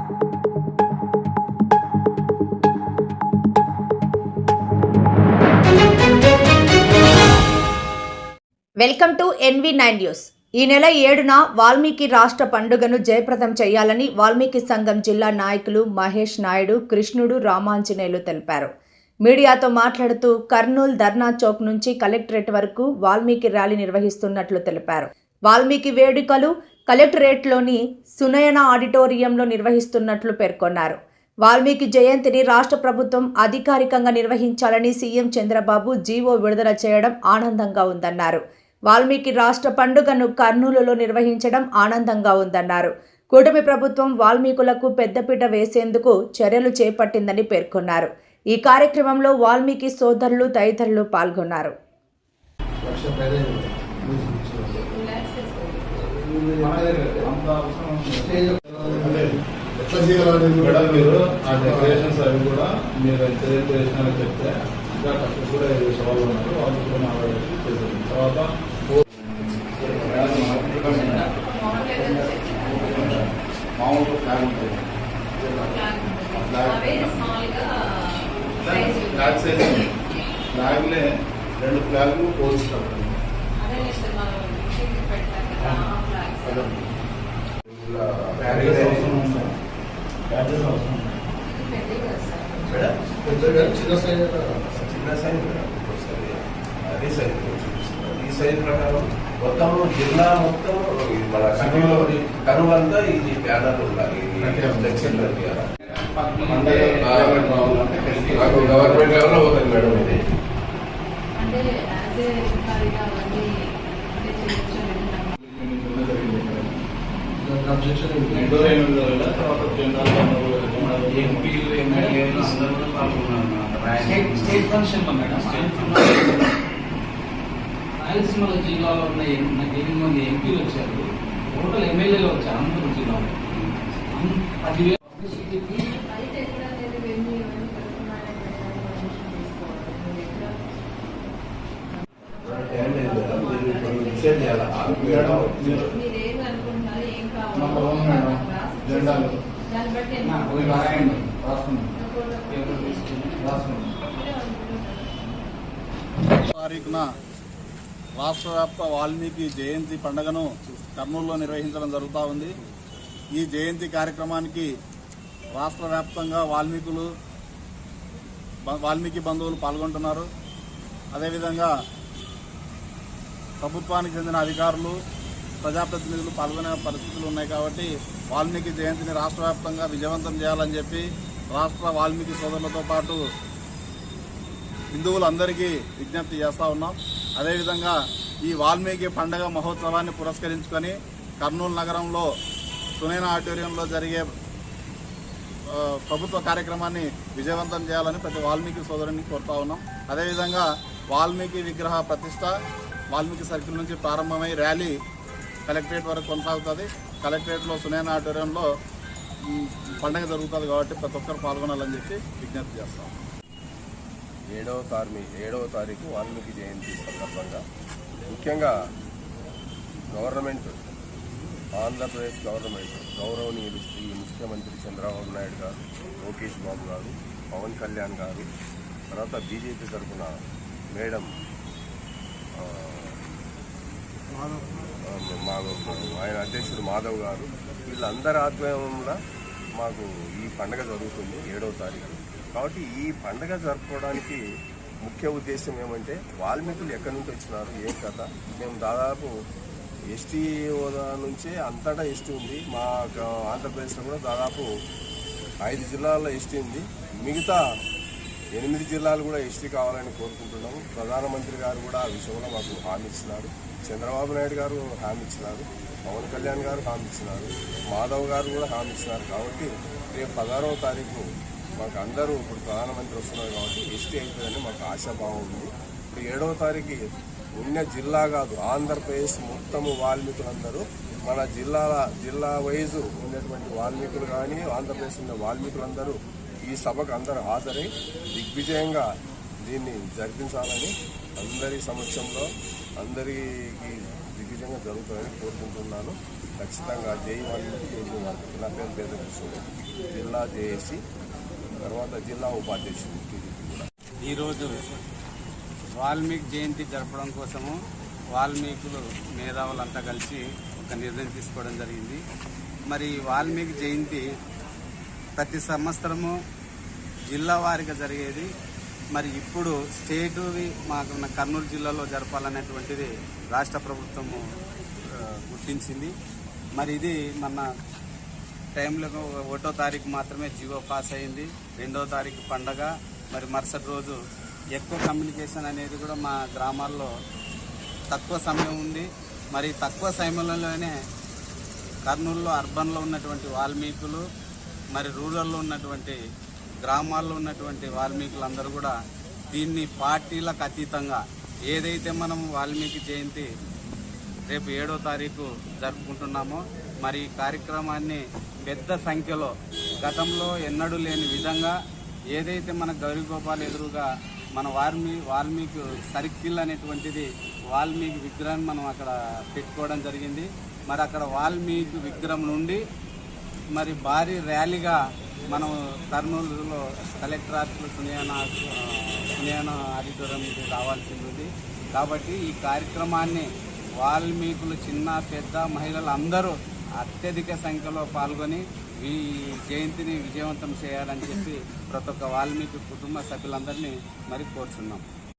Welcome to NV nine news. ఈ నెల ఏడున వాల్మీకి రాష్ట్ర పండుగను జయప్రదం చేయాలని వాల్మీకి సంఘం జిల్లా నాయకులు మహేష్ నాయుడు కృష్ణుడు రామాంజనేయులు తెలిపారు. మీడియాతో మాట్లాడుతూ కర్నూలు ధర్నా చౌక్ నుంచి కలెక్టరేట్ వరకు వాల్మీకి ర్యాలీ నిర్వహిస్తున్నట్లు తెలిపారు. వాల్మీకి వేడుకలు కలెక్టరేట్లోని సునయన ఆడిటోరియంలో నిర్వహిస్తున్నట్లు పేర్కొన్నారు. వాల్మీకి జయంతిని రాష్ట్ర ప్రభుత్వం అధికారికంగా నిర్వహించాలని సీఎం చంద్రబాబు జీవో విడుదల చేయడం ఆనందంగా ఉందన్నారు. వాల్మీకి రాష్ట్ర పండుగను కర్నూలులో నిర్వహించడం ఆనందంగా ఉందన్నారు. కూటమి ప్రభుత్వం వాల్మీకులకు పెద్దపీట వేసేందుకు చర్యలు చేపట్టిందని పేర్కొన్నారు. ఈ కార్యక్రమంలో వాల్మీకి సోదరులు తదితరులు పాల్గొన్నారు లక్ష పైన అంత అవసరం ఉంది. ఎట్లా చేయాలని మేడం మీరు ఆ డెకరేషన్స్ అవి కూడా మీరు ఎంత చేసినారో చెప్తే ఇంకా కష్టం కూడా ఐదు సవాళ్ళు ఉన్నారు వాళ్ళు కూడా నాలుగు చేశారు తర్వాత మామూలు ఫ్లాగ్ ఉంటుంది ఫ్లాగ్ సైజ్. ఫ్లాగ్లే రెండు ఫ్లాగ్లు పోల్చుతారు చిన్న సైజ్ చిన్న సైజ్ అదే సైజ్ ఈ సైజ్ ప్రకారం మొత్తం జిల్లా మొత్తం ఈ మన కనుమ కనుమంతా ఇది బ్యానర్ ఉండాలి ఇది ఫ్లెక్సీలు గవర్నమెంట్ రావాలంటే కలిసి గవర్నమెంట్ లెవెల్లో పోతుంది మేడం ఇది అబ్జెక్షన్ ఎంపీలు ఎమ్మెల్యేలు అందరూ కూడా పాల్గొన్నారు స్టేట్ స్టేట్ ఫంక్షన్లో రాయలసీమ జిల్లాలో ఉన్న ఎనిమిది మంది ఎంపీలు వచ్చారు టోటల్ ఎమ్మెల్యేలు వచ్చారు అనంతపురం జిల్లాలో పదివేల పోయి రాయండి. తారీఖున రాష్ట్ర వ్యాప్త వాల్మీకి జయంతి పండుగను కర్నూలులో నిర్వహించడం జరుగుతూ ఉంది. ఈ జయంతి కార్యక్రమానికి రాష్ట్ర వ్యాప్తంగా వాల్మీకులు వాల్మీకి బంధువులు పాల్గొంటున్నారు. అదేవిధంగా ప్రభుత్వానికి చెందిన అధికారులు ప్రజాప్రతినిధులు పాల్గొనే పరిస్థితులు ఉన్నాయి కాబట్టి వాల్మీకి జయంతిని రాష్ట్ర వ్యాప్తంగా విజయవంతం చేయాలని చెప్పి రాష్ట్ర వాల్మీకి సోదరులతో పాటు హిందువులందరికీ విజ్ఞప్తి చేస్తూ ఉన్నాం. అదేవిధంగా ఈ వాల్మీకి పండగ మహోత్సవాన్ని పురస్కరించుకొని కర్నూలు నగరంలో సునైన ఆడిటోరియంలో జరిగే ప్రభుత్వ కార్యక్రమాన్ని విజయవంతం చేయాలని ప్రతి వాల్మీకి సోదరుని కోరుతా ఉన్నాం. అదేవిధంగా వాల్మీకి విగ్రహ ప్రతిష్ట వాల్మీకి సర్కిల్ నుంచి ప్రారంభమై ర్యాలీ కలెక్టరేట్ వరకు కొనసాగుతుంది. కలెక్టరేట్లో సునేన ఆడిటోరియంలో పండగ జరుగుతుంది కాబట్టి ప్రతి ఒక్కరు పాల్గొనాలని చెప్పి విజ్ఞప్తి చేస్తాం. ఏడవ తారీ ఏడవ తారీఖు వాల్మీకి జయంతి సందర్భంగా ముఖ్యంగా గవర్నమెంట్ ఆంధ్రప్రదేశ్ గవర్నమెంట్ గౌరవనీయులు శ్రీ ముఖ్యమంత్రి చంద్రబాబు నాయుడు గారు లోకేష్ బాబు గారు పవన్ కళ్యాణ్ గారు తర్వాత బీజేపీ తరఫున మేడం మాధవ్. మా ఆయన అధ్యక్షుడు మాధవ్ గారు. వీళ్ళందరి ఆధ్వర్యంలో మాకు ఈ పండగ జరుగుతుంది ఏడవ తారీఖు. కాబట్టి ఈ పండగ జరుపుకోవడానికి ముఖ్య ఉద్దేశం ఏమంటే వాల్మీకులు ఎక్కడి నుంచి వచ్చినారు ఏం కథ? మేము దాదాపు ఎస్టీ హోదా నుంచే అంతటా ఎస్టీ ఉంది. మా ఆంధ్రప్రదేశ్లో కూడా దాదాపు ఐదు జిల్లాల్లో ఎస్టీ ఉంది. మిగతా ఎనిమిది జిల్లాలు కూడా ఎస్టీ కావాలని కోరుకుంటున్నాము. ప్రధానమంత్రి గారు కూడా ఆ విషయంలో మాకు హామీ ఇచ్చినారు. చంద్రబాబు నాయుడు గారు హామీ ఇచ్చినారు. పవన్ కళ్యాణ్ గారు హామీ ఇచ్చినారు. మాధవ్ గారు కూడా హామీ ఇచ్చినారు. కాబట్టి రేపు పదహారవ తారీఖు మాకు అందరూ ఇప్పుడు ప్రధానమంత్రి వస్తున్నారు కాబట్టి ఎస్టీ అవుతుందని మాకు ఆశాభావం ఉంది. ఇప్పుడు ఏడవ తారీఖు ఉన్న జిల్లా కాదు ఆంధ్రప్రదేశ్ మొత్తము వాల్మీకులందరూ మన జిల్లాల జిల్లా వైజు ఉన్నటువంటి వాల్మీకులు కానీ ఆంధ్రప్రదేశ్ ఉన్న వాల్మీకులందరూ ఈ సభకు అందరూ హాజరై దిగ్విజయంగా దీన్ని జరిపించాలని అందరి సమక్షంలో అందరికీ దిగ్విజయంగా జరుగుతుందని కోరుకుంటున్నాను. ఖచ్చితంగా జై వాల్మీకి జై జై నా పేరు పేద జిల్లా జేఏసి తర్వాత జిల్లా ఉపాధ్యక్షుడు టీడీపీ కూడా. ఈరోజు వాల్మీకి జయంతి జరపడం కోసము వాల్మీకులు మేధావులంతా కలిసి ఒక నిర్ణయం తీసుకోవడం జరిగింది. మరి వాల్మీకి జయంతి ప్రతి సంవత్సరము జిల్లా వారిగా జరిగేది. మరి ఇప్పుడు స్టేటువి మాకున్న కర్నూలు జిల్లాలో జరపాలనేటువంటిది రాష్ట్ర ప్రభుత్వము గుర్తించింది. మరి ఇది మన టైంలో ఒకటో తారీఖు మాత్రమే జీవో పాస్ అయింది. రెండో తారీఖు పండగ. మరి మరుసటి రోజు ఎక్కువ కమ్యూనికేషన్ అనేది కూడా మా గ్రామాల్లో తక్కువ సమయం ఉంది. మరి తక్కువ సమయంలోనే కర్నూలులో అర్బన్లో ఉన్నటువంటి వాల్మీకులు మరి రూరల్లో ఉన్నటువంటి గ్రామాల్లో ఉన్నటువంటి వాల్మీకులందరూ కూడా దీన్ని పార్టీలకు అతీతంగా ఏదైతే మనం వాల్మీకి జయంతి రేపు ఏడో తారీఖు జరుపుకుంటున్నామో మరి ఈ కార్యక్రమాన్ని పెద్ద సంఖ్యలో గతంలో ఎన్నడూ లేని విధంగా ఏదైతే మన గౌరీగోపాల్ ఎదురుగా మన వాల్మీ వాల్మీకి సర్కిల్ అనేటువంటిది వాల్మీకి విగ్రహాన్ని మనం అక్కడ పెట్టుకోవడం జరిగింది. మరి అక్కడ వాల్మీకి విగ్రహం నుండి మరి భారీ ర్యాలీగా మనం కర్నూలులో కలెక్టర్ ఆఫీసులో సునియాన సునియాన ఆడిటోరియంకి రావాల్సింది. ఉంది కాబట్టి ఈ కార్యక్రమాన్ని వాల్మీకులు చిన్న పెద్ద మహిళలు అందరూ అత్యధిక సంఖ్యలో పాల్గొని ఈ జయంతిని విజయవంతం చేయాలని చెప్పి ప్రతి ఒక్క వాల్మీకి కుటుంబ సభ్యులందరినీ మరి కోరుచున్నాం.